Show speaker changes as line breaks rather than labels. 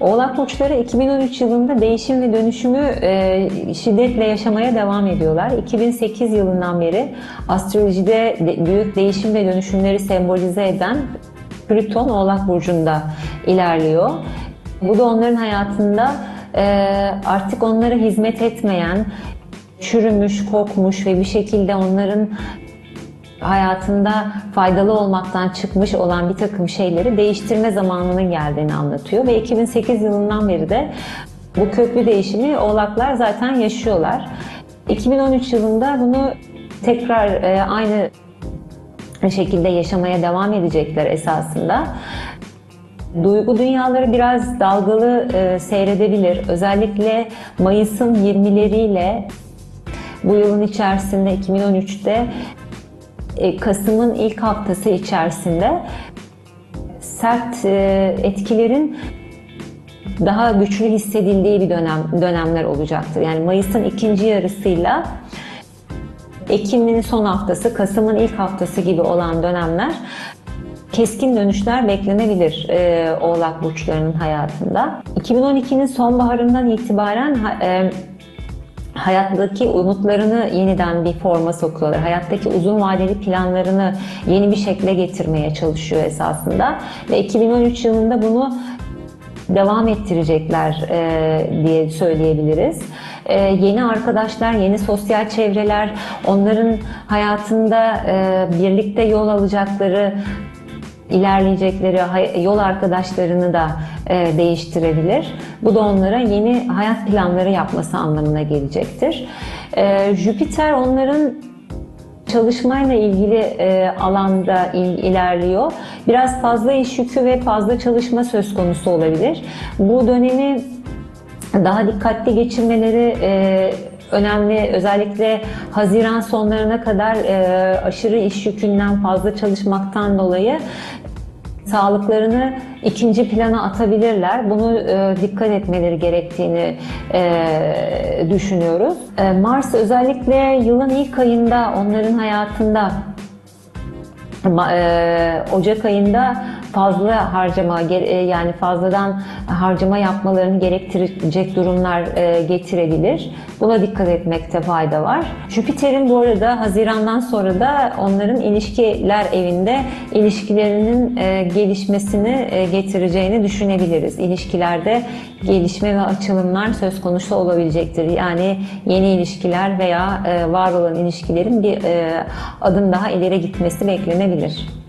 Oğlak burçları 2013 yılında değişim ve dönüşümü e, şiddetle yaşamaya devam ediyorlar. 2008 yılından beri astrolojide de- büyük değişim ve dönüşümleri sembolize eden Plüton Oğlak burcunda ilerliyor. Bu da onların hayatında e, artık onlara hizmet etmeyen, çürümüş, kokmuş ve bir şekilde onların hayatında faydalı olmaktan çıkmış olan bir takım şeyleri değiştirme zamanının geldiğini anlatıyor. Ve 2008 yılından beri de bu köklü değişimi oğlaklar zaten yaşıyorlar. 2013 yılında bunu tekrar e, aynı şekilde yaşamaya devam edecekler esasında. Duygu dünyaları biraz dalgalı e, seyredebilir. Özellikle Mayıs'ın 20'leriyle bu yılın içerisinde 2013'te e, Kasım'ın ilk haftası içerisinde sert e, etkilerin daha güçlü hissedildiği bir dönem dönemler olacaktır. Yani Mayıs'ın ikinci yarısıyla Ekim'in son haftası, Kasım'ın ilk haftası gibi olan dönemler keskin dönüşler beklenebilir e, Oğlak burçlarının hayatında. 2012'nin sonbaharından itibaren e, hayattaki umutlarını yeniden bir forma sokuyorlar. Hayattaki uzun vadeli planlarını yeni bir şekle getirmeye çalışıyor esasında. Ve 2013 yılında bunu devam ettirecekler e, diye söyleyebiliriz. E, yeni arkadaşlar, yeni sosyal çevreler, onların hayatında e, birlikte yol alacakları ilerleyecekleri yol arkadaşlarını da e, değiştirebilir. Bu da onlara yeni hayat planları yapması anlamına gelecektir. E, Jüpiter onların çalışmayla ilgili e, alanda il- ilerliyor. Biraz fazla iş yükü ve fazla çalışma söz konusu olabilir. Bu dönemi daha dikkatli geçirmeleri e, önemli. Özellikle Haziran sonlarına kadar e, aşırı iş yükünden fazla çalışmaktan dolayı sağlıklarını ikinci plana atabilirler. Bunu e, dikkat etmeleri gerektiğini e, düşünüyoruz. E, Mars özellikle yılın ilk ayında onların hayatında e, Ocak ayında fazla harcama e, yani fazladan harcama yapmalarını gerektirecek durumlar e, getirebilir. Buna dikkat etmekte fayda var. Jüpiter'in bu arada Haziran'dan sonra da onların ilişkiler evinde ilişkilerinin e, gelişmesini getireceğini düşünebiliriz. İlişkilerde gelişme ve açılımlar söz konusu olabilecektir. Yani yeni ilişkiler veya var olan ilişkilerin bir adım daha ileri gitmesi beklenebilir.